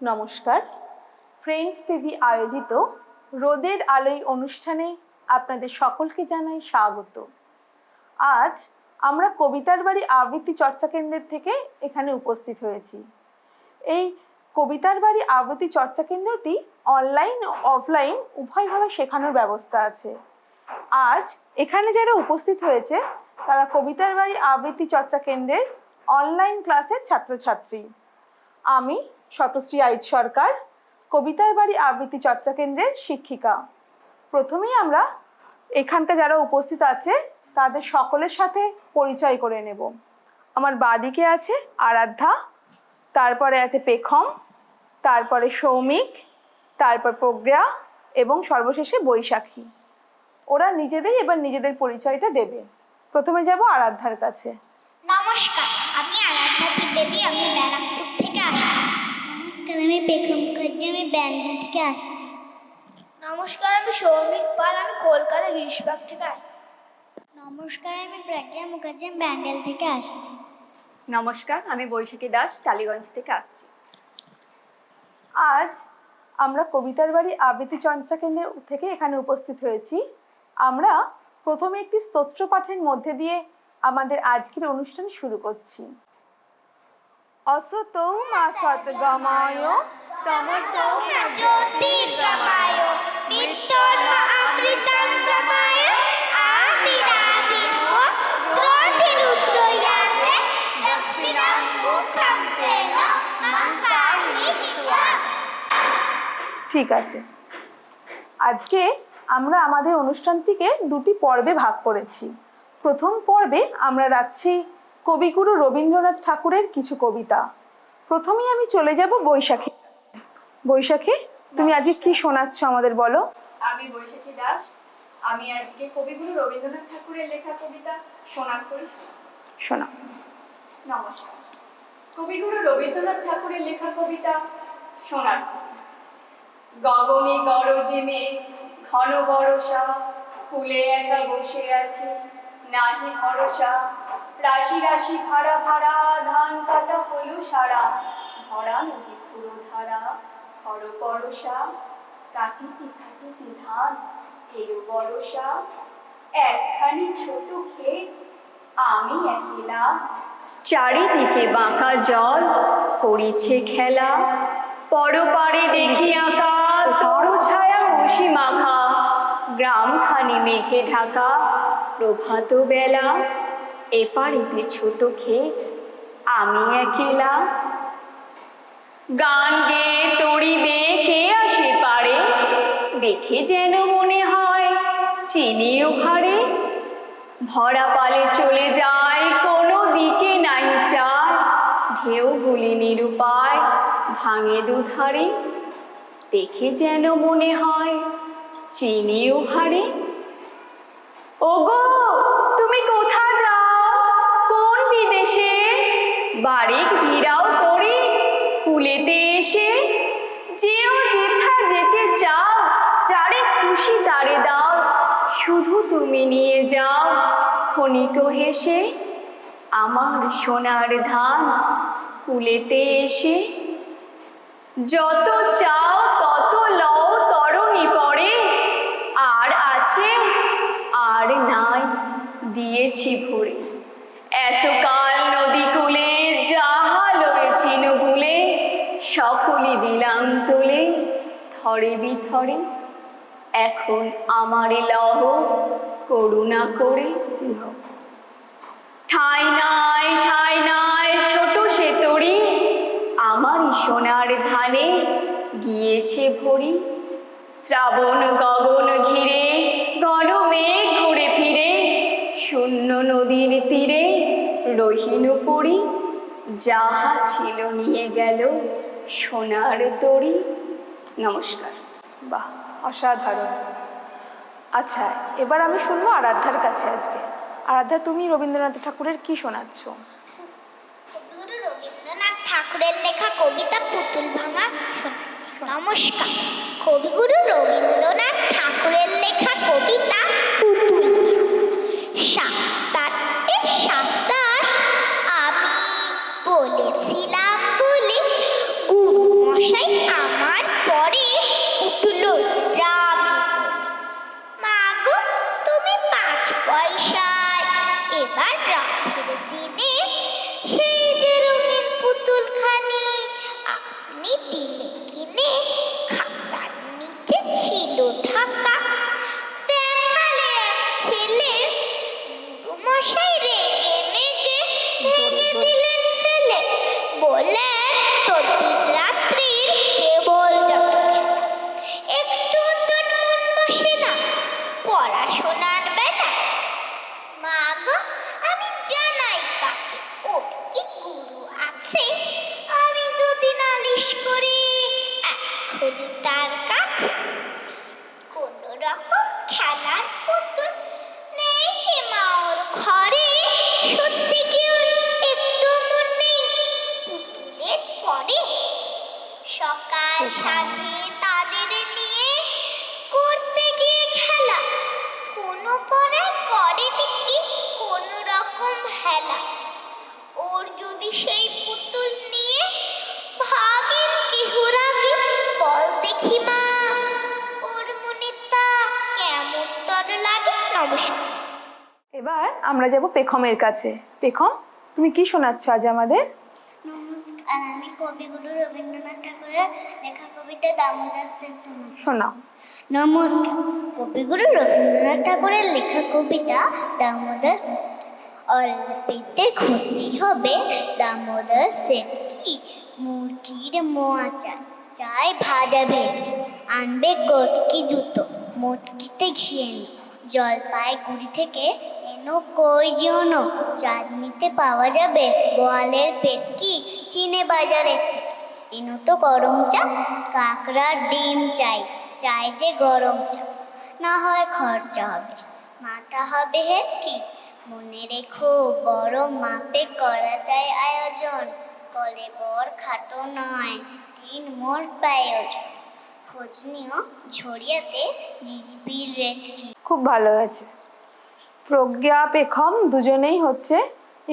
নমস্কার। Friends TV আয়োজিত রোদের আলোয় অনুষ্ঠানে আপনাদের সকলকে জানাই স্বাগত। আজ আমরা কবিতার বাড়ি আবৃত্তি চর্চা কেন্দ্রের থেকে এখানে উপস্থিত হয়েছি। এই কবিতার বাড়ি আবৃত্তি চর্চা কেন্দ্রটি অনলাইন ও অফলাইন উভয়ভাবে শেখানোর ব্যবস্থা আছে। আজ এখানে যারা উপস্থিত হয়েছে, তারা কবিতার বাড়ি আবৃত্তি চর্চা কেন্দ্রের অনলাইন ক্লাসের ছাত্রছাত্রী। আমি শতশ্রী আইচ সরকার, কবিতার বাড়ি আবৃত্তি চর্চা কেন্দ্রের শিক্ষিকা। প্রথমেই আমরা এখানকার যারা উপস্থিত আছে, তাদের সকলের সাথে পরিচয় করে নেব। আমার বাদিকে আছে আরাধ্যা, তারপরে আছে পেখম, তারপরে সৌমিক, তারপর প্রজ্ঞা এবং সর্বশেষে বৈশাখী। ওরা নিজেদের এবার নিজেদের পরিচয়টা দেবে। প্রথমে যাব আরাধ্যার কাছে। নমস্কার, আমি আরাধ্যা ত্রিবেদী আমি ব্যারাকপুর আমি পেখম মুখার্জি আমি ব্যান্ডেল থেকে আসছি। নমস্কার আমি সৌমিক পাল আমি কলকাতা গ্রীষ্মবাগ থেকে আসছি। নমস্কার আমি প্রজ্ঞা মুখার্জি আমি ব্যান্ডেল থেকে আসছি। নমস্কার আমি বৈশাখী দাস টালিগঞ্জ থেকে আসছি। আজ আমরা কবিতার বাড়ি আবৃত্তি চর্চা কেন্দ্র থেকে এখানে উপস্থিত হয়েছি। আমরা প্রথমে একটি স্তোত্র পাঠের মধ্যে দিয়ে আমাদের আজকের অনুষ্ঠান শুরু করছি। অসতৌ মা তমসৌ মা জ্যোতির্গমায় দক্ষিণাং মুখং তেন ঠিক আছে। আজকে আমরা আমাদের অনুষ্ঠানটিকে দুটি পর্বে ভাগ করেছি। প্রথম পর্বে আমরা রাখছি কবিগুরু রবীন্দ্রনাথ ঠাকুরের কিছু কবিতা। প্রথমেই আমি চলে যাব বৈশাখী বৈশাখী তুমি আজকে কি শোনাচ্ছ আমাদের বলো? আমি বৈশাখী দাস। আমি আজকে কবিগুরু রবীন্দ্রনাথ ঠাকুরের লেখা কবিতা শোনার করি শোনা। নমস্কার। কবিগুরু রবীন্দ্রনাথ ঠাকুরের লেখা কবিতা শোনার গগনে গরজে মেঘ ঘন বরষা ফুলে একা বসে আছে নাহি ভরসা রাশি রাশি ভাড়া ভাড়া, ধান কাটা হলো সারা। ভরা নদী পুরো ধারা হর পরশা কাটিতে কাটিতে ধান এলো বরষা একখানি ছোট ক্ষেত, আমি একলা। চারিদিকে বাঁকা জল করিছে খেলা। পরপারে দেখি আঁকা তর ছায়া মসি মাখা। গ্রামখানি মেঘে ঢাকা প্রভাত বেলা এপারিতে ছোট ক্ষেত আমি একলা। গান গেয়ে তড়িবে, কে আসে পারে? দেখে যেন মনে হয় চিনিও ঘাড়ে ভরা পালে চলে যায়, কোনো দিকে নাই চায়। ঢেউগুলি নিরুপায়, ভাঙে দুধারে। দেখে যেন মনে হয় চিনিও ঘাড়ে ওগো, তুমি কোথা যাও? বিদেশে বাড়িক ভিড়াও তরি কুলেতে এসে যেও যেথা যেতে চাও, যারে খুশি তারে দাও, শুধু তুমি নিয়ে যাও, ক্ষণিক হেসে আমার সোনার ধান কুলেতে এসে। যত চাও তত লও তরণী পরে, আর আছে, আর নাই, দিয়েছি ভরে। এতকাল নদী কুলে যাহা লয়েছিল ভুলে সকলই দিলাম তোলে। থরে বিথরে, এখন আমার লহ, করুণা করে স্নেহ ঠাই নাই ঠাই নাই, ছোট সে তরি, আমারই সোনার ধানে গিয়েছে ভরি। শ্রাবণ গগন ঘিরে মেঘ ঘুরে ফিরে, শূন্য নদীর তীরে। রহিনু পড়ি, যাহা ছিল নিয়ে গেল সোনার তরি নমস্কার। বাহ, অসাধারণ। আচ্ছা এবার আমি শুনব আরাধ্যার কাছে আজকে। আরাধ্যা, তুমি রবীন্দ্রনাথ ঠাকুরের কি শোনাচ্ছ? রবীন্দ্রনাথ ঠাকুরের লেখা কবিতা পুতুল ভাঙা শোনাচ্ছি। নমস্কার। কবিগুরু রবীন্দ্রনাথ ঠাকুরের লেখা কবিতা পুতুল ভাঙা। করি পেখমের কাছে। পেখম তুমি কি শোনাচ্ছ আজ আমাদের? নমস্কার আমি কবিগুরু রবীন্দ্রনাথ ঠাকুরের লেখা কবিতা দামোদর শোনাও। নমস্কার কবিগুরু রবীন্দ্রনাথ ঠাকুরের লেখা কবিতা দামোদর অল্পেতে খুশি হবে দামোদর সেট কি? মুরগির মোয়া চাই ভাজা ভেটকি আনবে কটকি জুতো মটকিতে ঘিয়ে জলপাইগুড়ি থেকে এনো কই যেওনো চাঁদনিতে পাওয়া যাবে বোয়ালের পেটকি চিনে বাজারে? এনো তো গরম চা, কাঁকড়ার ডিম চাই চাই যে গরম চা। না হয় খরচা হবে, মাথা হবে হেটকি মনে রেখো, বড় মাপে করা যায় আয়োজন, কলে বর খাটো নয়, তিন মোর প্রয়োজন। খোঁজ নিও ঝরিয়াতে, জিজিপির রেট কি? খুব ভালো হয়েছে। প্রজ্ঞা পেখম দুজনেই হচ্ছে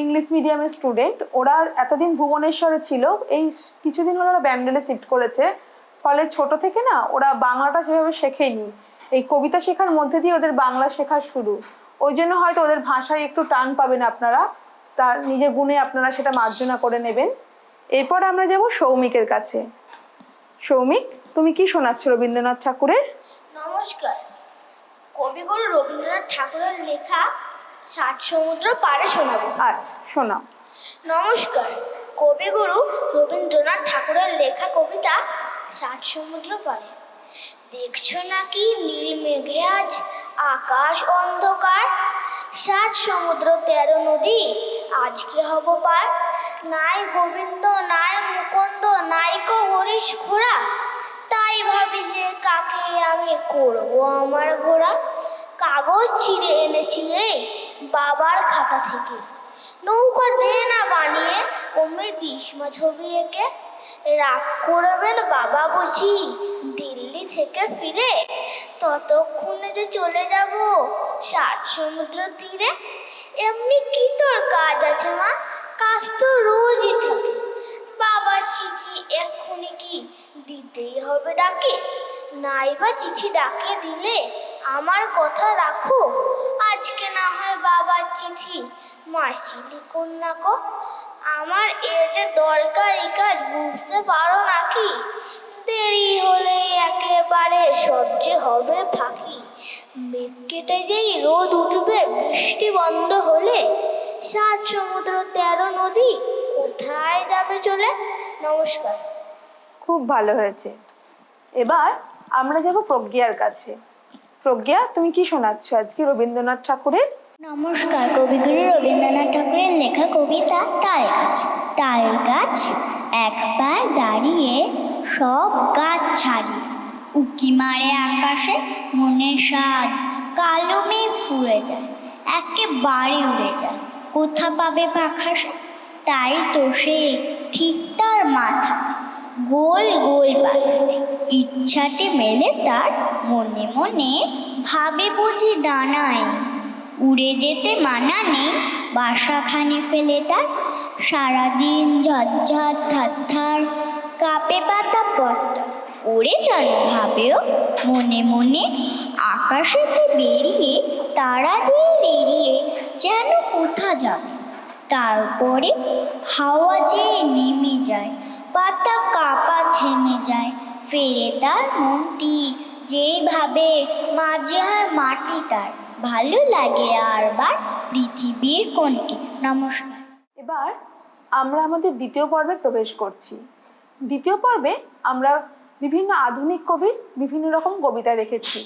ইংলিশ মিডিয়ামের স্টুডেন্ট ওরা এতদিন ভুবনেশ্বরে ছিল, এই কিছুদিন হলো ওরা ব্যান্ডেলে শিফট করেছে। ফলে ছোট থেকে না, ওরা বাংলাটা সেভাবে শেখেনি। এই কবিতা শেখার মধ্যে দিয়ে ওদের বাংলা শেখা শুরু। ওই জন্য হয়তো ওদের ভাষায় একটু টান পাবেন আপনারা। তার নিজের গুণে আপনারা সেটা মার্জনা করে নেবেন। এরপর আমরা যাব সৌমিকের কাছে। সৌমিক, তুমি কি শোনাচ্ছ রবীন্দ্রনাথ ঠাকুরের? নমস্কার। কবিগুরু রবীন্দ্রনাথ ঠাকুরের লেখা ষাট সমুদ্র পাড়ে শোনাবো। আচ্ছা শোনাও। নমস্কার। কবিগুরু রবীন্দ্রনাথ ঠাকুরের লেখা কবিতা সাত সমুদ্র পাড়ে। দেখছ নাকি নীল মেঘে আজ আকাশ অন্ধকার? সাত সমুদ্র তেরো নদী আজকে হব পার? নাই গোবিন্দ নাই মুকুন্দ নাই কো হরিশ ঘোড়া। যে কাকে আমি করব আমার ঘোড়া? কাগজ ছিঁড়ে এনেছি রে বাবার খাতা থেকে। নৌকা দে না বানিয়ে ওমে দিসমা ছবি এঁকে। রাগ করবেন বাবা বুঝি, দিল্লি থেকে ফিরে ততক্ষণে যে চলে যাব সাত সমুদ্র তীরে। এমনি কি তোর কাজ আছে মা? কাজ তো রোজই থাকে। বাবার চিঠি এক্ষুনি কি দিতেই হবে ডাকে? নাইবা চিঠি ডাকে দিলে আমার কথা রাখো? আজকে না হয় বাবার চিঠি। মাসি লিখুন না কো, আমার এ যে দরকারি কাজ বুঝতে পারো নাকি? দেরি হলে একেবারে সব যে হবে ফাঁকি। মেঘ কেটে যেই রোদ উঠবে, বৃষ্টি বন্ধ হলে সাত সমুদ্র তেরো নদী কোথায় যাবে চলে? নমস্কার। খুব ভালো হয়েছে। এবার আমরা যাব প্রজ্ঞার কাছে। প্রজ্ঞা তুমি কি শোনাচ্ছ আজকে রবীন্দ্রনাথ ঠাকুরের? নমস্কার কবিগুরু রবীন্দ্রনাথ ঠাকুরের লেখা কবিতা তাল গাছ। তাল গাছ এক পায়ে দাঁড়িয়ে সব গাছ ছাড়িয়ে উকি মারে আকাশে মনের স্বাদ কালো মেঘ ফুরে যায়। একেবারে উড়ে যায়। কোথা পাবে পাখা সে? তাই তো সে ঠিক তার মাথা। গোল গোল পাতাতে ইচ্ছাটি মেলে তার, মনে মনে ভাবে বুঝি দাঁড়ায় উড়ে যেতে মানা নেই, বাসাখানে ফেলে তার। সারাদিন ঝরঝর থার কাপে পাতা পথটা ওরে যেন ভাবেও, মনে মনে আকাশেতে বেরিয়ে তারা দিয়ে বেরিয়ে যেন কোথা যাবে। তারপরে হাওয়া যে নেমে যায়, পাতা কাপা থেমে যায়, ফেরে তার মনটি যেইভাবে মাঝে হয় মাটি তার। ভালো লাগে আরবার পৃথিবীর কোনটি। নমস্কার। এবার আমরা আমাদের দ্বিতীয় পর্বে প্রবেশ করছি। দ্বিতীয় পর্বে আমরা বিভিন্ন আধুনিক কবির বিভিন্ন রকম কবিতা রেখেছি।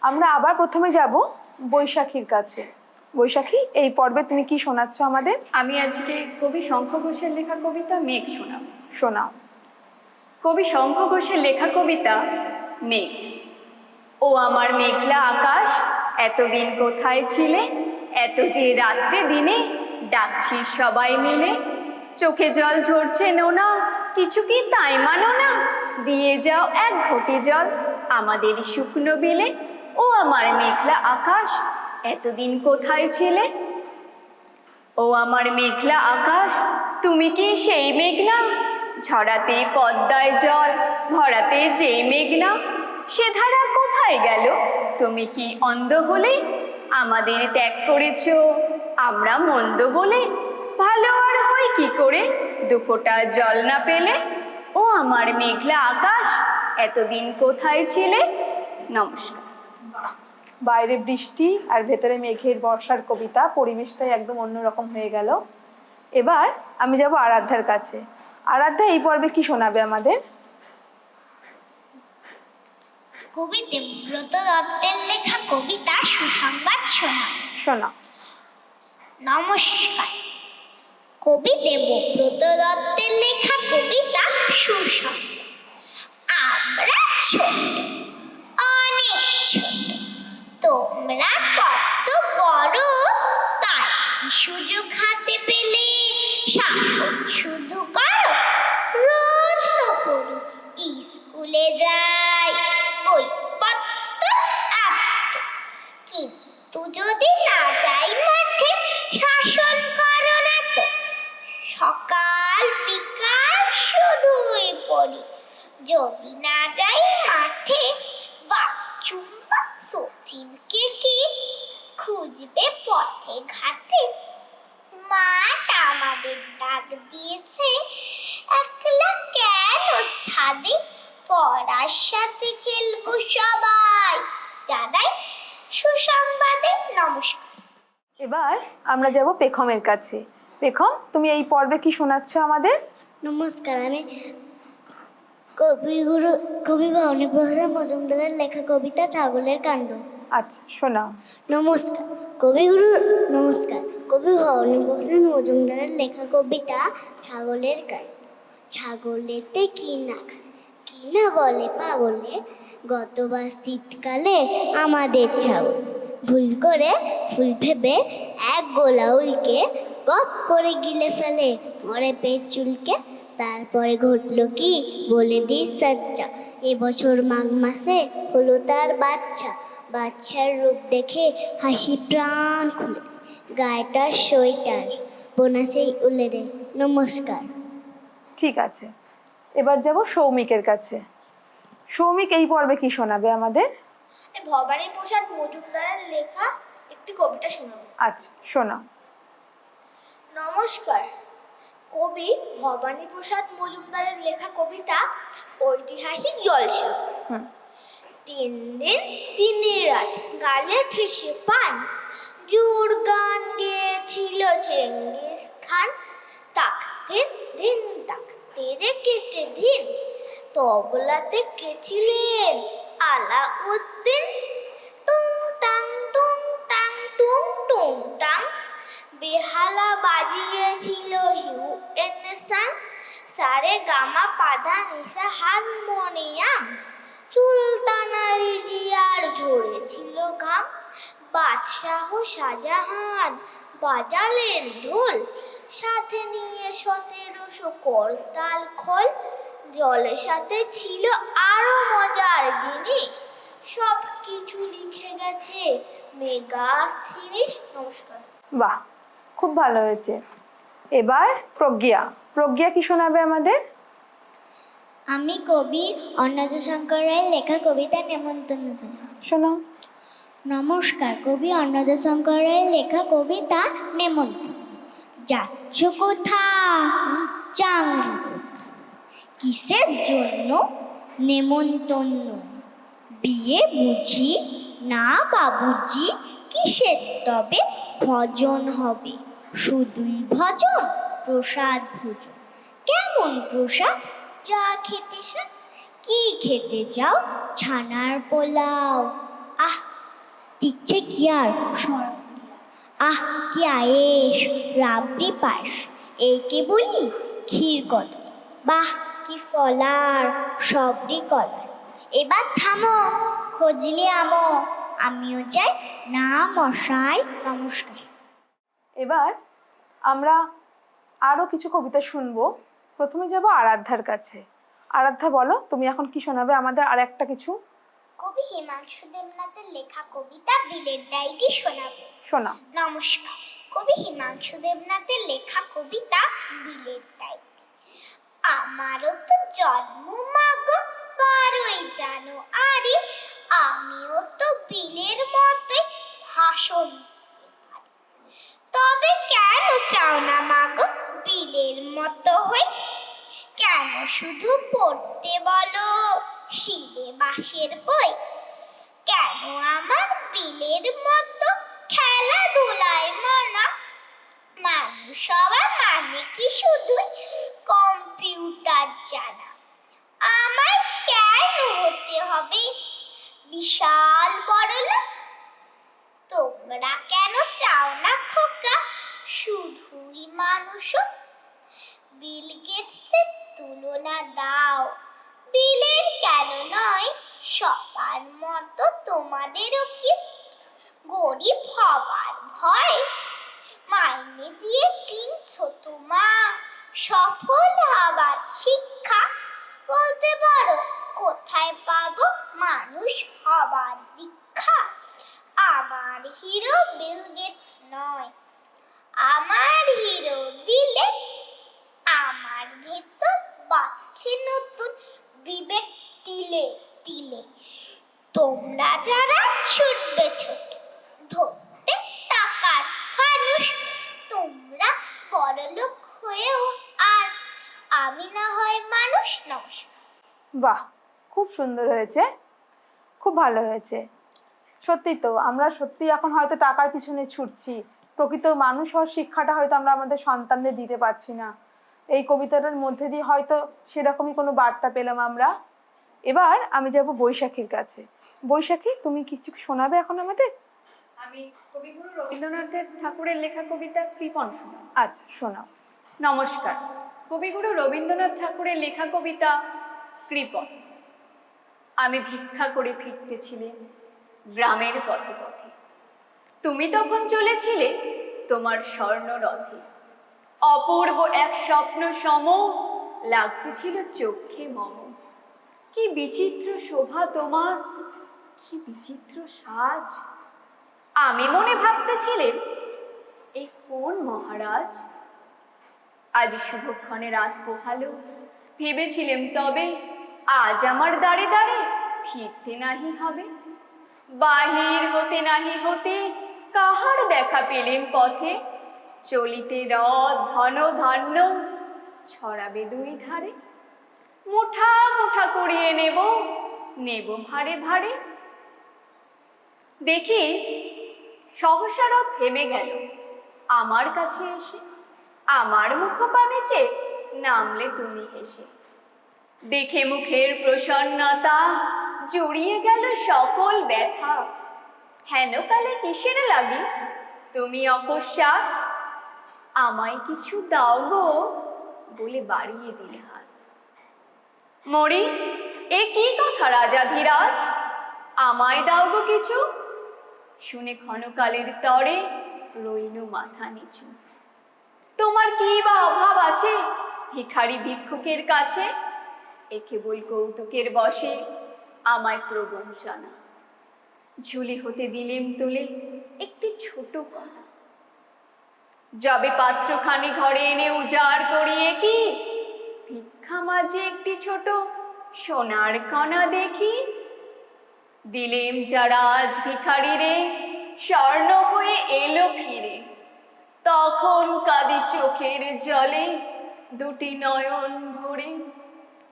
আমরা আবার প্রথমে যাব বৈশাখীর কাছে। বৈশাখী এই পর্বে তুমি কি শোনাচ্ছ আমাদের? আমি আজকে কবি শঙ্খ ঘোষের লেখা কবিতা মেঘ শোনাব। শোনাও। কবি শঙ্খ ঘোষের লেখা কবিতা মেঘ। ও আমার মেঘলা আকাশ এতদিন কোথায় ছিলে? এত যে রাত্রে দিনে ডাকছিস সবাই মিলে। চোখে জল ঝরছে নোনা কিছু কি তাই মানো না? দিয়ে যাও এক ঘটি জল আমাদের শুকনো বিলে। ও আমার মেঘলা আকাশ এতদিন কোথায় ছিলে? ও আমার মেঘলা আকাশ, তুমি কি সেই মেঘনা? ঝরাতে পদ্মায় জল, ভরাতে যে মেঘনা। সে ধারা কোথায় গেল? তুমি কি অন্ধ হলে? আমাদের ত্যাগ করেছ, আমরা মন্দ বলে। ভালো আর হয় কি করে? দুফোটা জল না পেলে? ও আমার মেঘলা আকাশ, এতদিন কোথায় ছিলে? নমস্কার। বাইরে বৃষ্টি আর ভেতরে মেঘের বর্ষার কবিতা পরিবেশটাই একদম অন্যরকম হয়ে গেল। এবার আমি যাব আরাধ্যার কাছে। আরাধ্যা এই পর্বে কি শোনাবে আমাদের? কবি দেবব্রত দত্তের লেখা কবিতা সুসংবাদ শোনা। শোনা। নমস্কার। কবি দেবব্রত দত্তের লেখা কবিতা সুসংবাদ। আমরা ছোট অনেক তোমরা কত বড়? তাই কি সুযোগ হাতে পেলে? শাসন শুধু করো। রোজ তো পড়ি স্কুলে যাই। বইপত্র আত্ম কিন্তু যদি না যাই মাঠে, শাসন করো না তো। সকাল বিকাল শুধুই পড়ি। যদি না যাই মাঠে বা সচিনকে কি? খুঁজবে পথে ঘাটে। মাঠ আমাদের ডাক দিয়েছে। একলা কেন ছাদে? পড়ার সাথে খেলব সবাই। জানাই সুসংবাদে নমস্কার। এবার আমরা যাব পেখমের কাছে। পেখম তুমি এই পর্বে কি শোনাচ্ছ আমাদের? নমস্কার আমি কবিগুরু কবি ভবানী প্রসাদ মজুমদারের লেখা কবিতা ছাগলের কাণ্ড। আচ্ছা শোনাও নমস্কার। কবিগুরু নমস্কার। কবি ভবানী প্রসাদ মজুমদারের লেখা কবিতা ছাগলের কাণ্ড। ছাগলেতে কি না কি না বলে পাগলে? গতবার শীতকালে আমাদের ছাগল। ভুল করে ফুল ভেবে এক গোলাউলকে গপ করে গিলে ফেলে মরে পেট চুলকে তারপরে ঘটলো কি? বলে দিস সচ্চা এবছর মাঘ মাসে হলো তার বাচ্চা। বাচ্চার রূপ দেখে হাসি প্রাণ খুলে। গায়েটা সোয়েটার। বোনা সেই উলেরে নমস্কার। ঠিক আছে। এবার যাব সৌমিকের কাছে। সৌমিক এই পর্বে কি শোনাবে আমাদের? ভবানী প্রসাদ মজুমদারের লেখা একটি কবিতা শোনাবো। আচ্ছা শোনাও। নমস্কার। কবি ভবানী প্রসাদ মজুমদারের লেখা কবিতা ঐতিহাসিক জলসা। তিন দিন তিন রাত গালে ঠেসে পান। জোর গান গেয়েছিল চেঙ্গিস খান। তাক দিন দিন তাক তেরে কেটে দিন। তবলাতে গেছিলেন আলাউদ্দিন সারে গামা পাধা নিশা হারমোনিয়াম। সুলতানা রিজিয়ার ঝরেছিল ঘাম। বাদশাহ শাহজাহান বাজালেন ঢোল। সাথে নিয়ে সতেরোশো করতাল খোল। জলের সাথে ছিল আরও মজার জিনিস। সব কিছু লিখে গেছে মেগা জিনিস নমস্কার। বাহ, খুব ভালো হয়েছে। এবার প্রজ্ঞা। প্রজ্ঞা কি শোনাবে আমাদের? আমি কবি অন্নজ শঙ্কর রায়ের লেখা কবিতা নেমন্তন্ন শোনা নমস্কার কবি অন্নদ শঙ্কর রায়ের লেখা কবিতা নেমন্তন্ন। যাচ্ছ কোথা চাঙ্গি? কিসের জন্য? নেমন্তন্ন। বিয়ে বুঝি না বাবুজি কিসের? তবে ভজন হবে। শুধুই ভজন প্রসাদ ভোজন কেমন প্রসাদ? যা খেতে সাথ কি খেতে চাও? ছানার পোলাও। আহ, দিচ্ছে কি আর? আহ, কি আয়েস রাবড়ি পায়েস। একে বলি ক্ষীর কত বাহ, কি ফলার সবরি কলার। এবার থামো, খোঁজলে আমো। আমিও যাই, না মশাই, নমস্কার। এবার আমরা আরও কিছু কবিতা শুনব। প্রথমে যাব আরাধ্যার কাছে। আরাধ্যা বলো তুমি এখন কি শোনাবে? আমাদের আর একটা কিছু। কবি হিমাংশু দেবনাথের লেখা কবিতা বিলের ডায়েরি শোনাবো। শোনাও। নমস্কার। কবি হিমাংশু দেবনাথের লেখা কবিতা বিলের ডায়েরি আমারও তো জন্ম মাগো বারোই জানুয়ারি। আমিও তো বিলের মতোই ভাষণ তবে কেন চাও না মাগো? বিলের মতো হই কেন শুধু পড়তে বলো? শিলে বাঁশের বই। কেন আমার বিলের মতো খেলাধুলায় মনা? মানুষ সবার মানে কি শুধু কম্পিউটার জানা? আমায় কেন হতে হবে? বিশাল বড় লোক তোমরা কেন চাও না খোকা? শুধুই মানুষ বিল গেটসের তুলনা দাও। বিলের কেন নয়, সবার মতো তোমাদেরও কি? গরিব হবার ভয়। মাইনে দিয়ে কিনছো তোমা। সফল হবার শিক্ষা। বলতে পারো, কোথায় পাবো? মানুষ হবার দীক্ষা। আমার হিরো বিল গেটস নয়। আমার হিরো বিলে আমার ভেতর বাচ্ছে নতুন বিবেক তিলে তিলে। তোমরা যারা ছুটবে ছোট, ধরতে টাকার ফানুষ, তোমরা বড়লোক হয়েও আর আমি না হয় মানুষ নমস্কার বাহ, খুব সুন্দর হয়েছে। খুব ভালো হয়েছে। সত্যি তো আমরা সত্যি এখন হয়তো টাকার পিছনে ছুটছি। প্রকৃত মানুষ হওয়ার শিক্ষাটা হয়তো আমরা আমাদের সন্তানদের দিতে পারছি না। এই কবিতাটার মধ্যে দিয়ে হয়তো সেরকমই কোনো বার্তা পেলাম আমরা। এবার আমি যাব বৈশাখীর কাছে। বৈশাখী তুমি কিছু শোনাবে এখন আমাদের? আমি কবিগুরু রবীন্দ্রনাথের ঠাকুরের লেখা কবিতা কৃপণ শোনাব। আচ্ছা শোনাও। নমস্কার। কবিগুরু রবীন্দ্রনাথ ঠাকুরের লেখা কবিতা কৃপণ আমি ভিক্ষা করে ফিরতেছিলে গ্রামের পথে পথে তুমি তখন চলেছিলে তোমার স্বর্ণ রথে অপূর্ব এক স্বপ্ন সম, লাগতেছিল চোখে মম। কি বিচিত্র শোভা তোমার, কি বিচিত্র সাজ। আমি মনে ভাবতেছিলেন এ কোন মহারাজ? আজ শুভক্ষণে রাত পোহালো। ভেবেছিলেন তবে আজ আমার দাঁড়ে দাঁড়ে ফিরতে নাহি হবে। বাহির হতে নাহি হতে, কাহার দেখা পেলেম পথে? চলিতে রথ ধন ধান্য, ছড়াবে দুই ধারে। মুঠা মুঠা করিয়ে নেব নেব ভারে ভারে। দেখি, সহসা রথ থেমে গেল। আমার কাছে এসে, আমার মুখপানে চেয়ে নামলে তুমি এসে দেখে মুখের প্রসন্নতা জুড়িয়ে গেল সকল ব্যথা। হেন কালে কিসের লাগে? তুমি অকস্মাৎ আমায় কিছু দাও গো বলে বাড়িয়ে দিলে হাত। মরি, এ কি কথা রাজাধিরাজ আমায় দাও গো কিছু। শুনে ক্ষণকালের তরে রইনু মাথা নিচু। তোমার কি বা অভাব আছে ভিখারি ভিক্ষুকের কাছে? এ কেবল কৌতুকের বসে আমায় প্রবঞ্চনা ঝুলি হতে দিলেম তুলে একটি ছোট কণা। যাবে পাত্রখানি ঘরে এনে উজাড় করিয়ে কি? ভিক্ষা মাঝে একটি ছোট সোনার কণা দেখি। দিলেম যারা আজ ভিখারি রে স্বর্ণ হয়ে এলো ফিরে। তখন কাঁদি চোখের জলে দুটি নয়ন ভরে,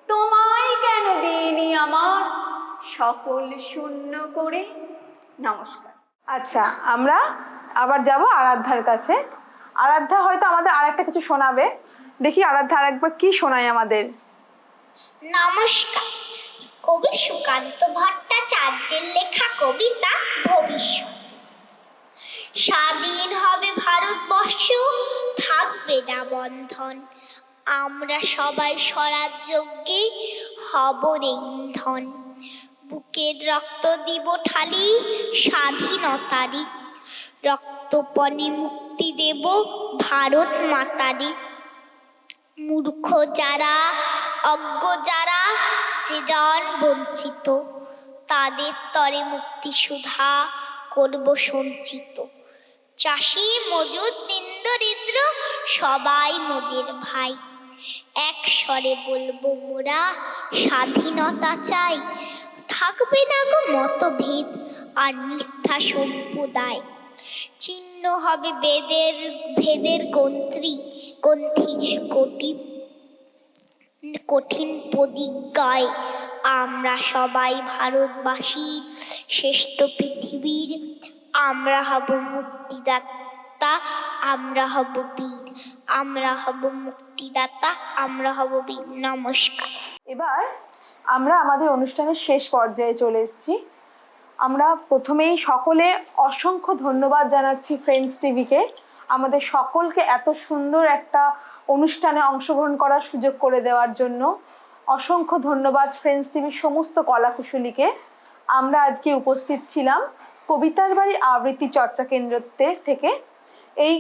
তোমায় কেন দিইনি আমার? সকল শূন্য করে নমস্কার। আচ্ছা আমরা আবার যাব আরাধ্যার কাছে। আরাধ্যা হয়তো আমাদের আরেকটা কিছু শোনাবে। দেখি আরাধ্যা আরেকবার কি শোনায় আমাদের। নমস্কার। কবি সুকান্ত ভট্টাচার্যের লেখা কবিতা ভবিষ্যৎ। স্বাধীন হবে ভারতবর্ষ থাকবে না বন্ধন। আমরা সবাই স্বরাজ্যজ্ঞে হব ইন্ধন। বুকের রক্ত দিব ঠালি স্বাধীনতারি রক্তপণে মুক্তি দেব ভারত মাতারি মূর্খ যারা, অজ্ঞ যারা, যে জন বঞ্চিত, তাদের তরে মুক্তি সুধা করব সঞ্চিত। চাষি মজুদ নিন্দরিদ্র সবাই মোদের ভাই। এক স্বরে বলব, মোরা স্বাধীনতা চাই থাকবে না গো মতভেদ আর মিথ্যা সম্প্রদায়। চিহ্ন হবে বেদের, ভেদের গন্ত্রী গ্রন্থি কোটি, কঠিন প্রতিজ্ঞায়। আমরা সবাই ভারতবাসী, শ্রেষ্ঠ পৃথিবীর। আমরা হব মুক্তিদাতা, আমরা হব বীর। আমরা হব মুক্তিদাতা, আমরা হব বীর। নমস্কার। এবার আমরা আমাদের অনুষ্ঠানের শেষ পর্যায়ে চলে এসেছি। আমরা প্রথমেই সকলে অসংখ্য ধন্যবাদ জানাচ্ছি ফ্রেন্ডস টিভিকে আমাদের সকলকে এত সুন্দর একটা অনুষ্ঠানে অংশগ্রহণ করার সুযোগ করে দেওয়ার জন্য অসংখ্য ধন্যবাদ ফ্রেন্ডস টিভির সমস্ত কলাকুশলীকে। আমরা আজকে উপস্থিত ছিলাম কবিতার বাড়ি আবৃত্তি চর্চা কেন্দ্রতে থেকে। এই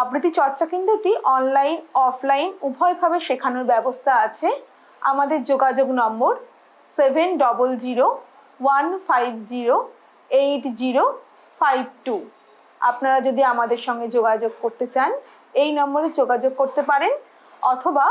আবৃত্তি চর্চা কেন্দ্রটি অনলাইন অফলাইন উভয়ভাবে শেখানোর ব্যবস্থা আছে। আমাদের যোগাযোগ number seven double zero one five zero eight zero five two. আপনারা যদি আমাদের সঙ্গে যোগাযোগ করতে চান, এই নম্বরে যোগাযোগ করতে পারেন, অথবা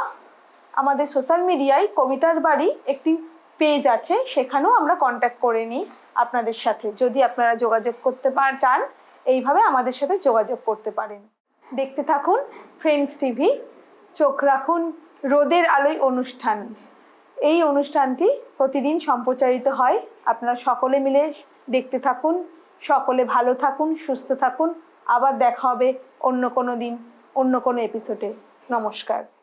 আমাদের সোশ্যাল মিডিয়ায় কবিতার বাড়ি একটি পেজ আছে, সেখানেও আমরা কন্ট্যাক্ট করে নিই আপনাদের সাথে। যদি আপনারা যোগাযোগ করতে পার, চান, এইভাবে আমাদের সাথে যোগাযোগ করতে পারেন। দেখতে থাকুন ফ্রেন্ডস টিভি চোখ রাখুন রোদের আলোয় অনুষ্ঠান। এই অনুষ্ঠানটি প্রতিদিন সম্প্রচারিত হয়। আপনারা সকলে মিলে দেখতে থাকুন, সকলে ভালো থাকুন, সুস্থ থাকুন। আবার দেখা হবে অন্য কোনো দিন, অন্য কোনো এপিসোডে নমস্কার।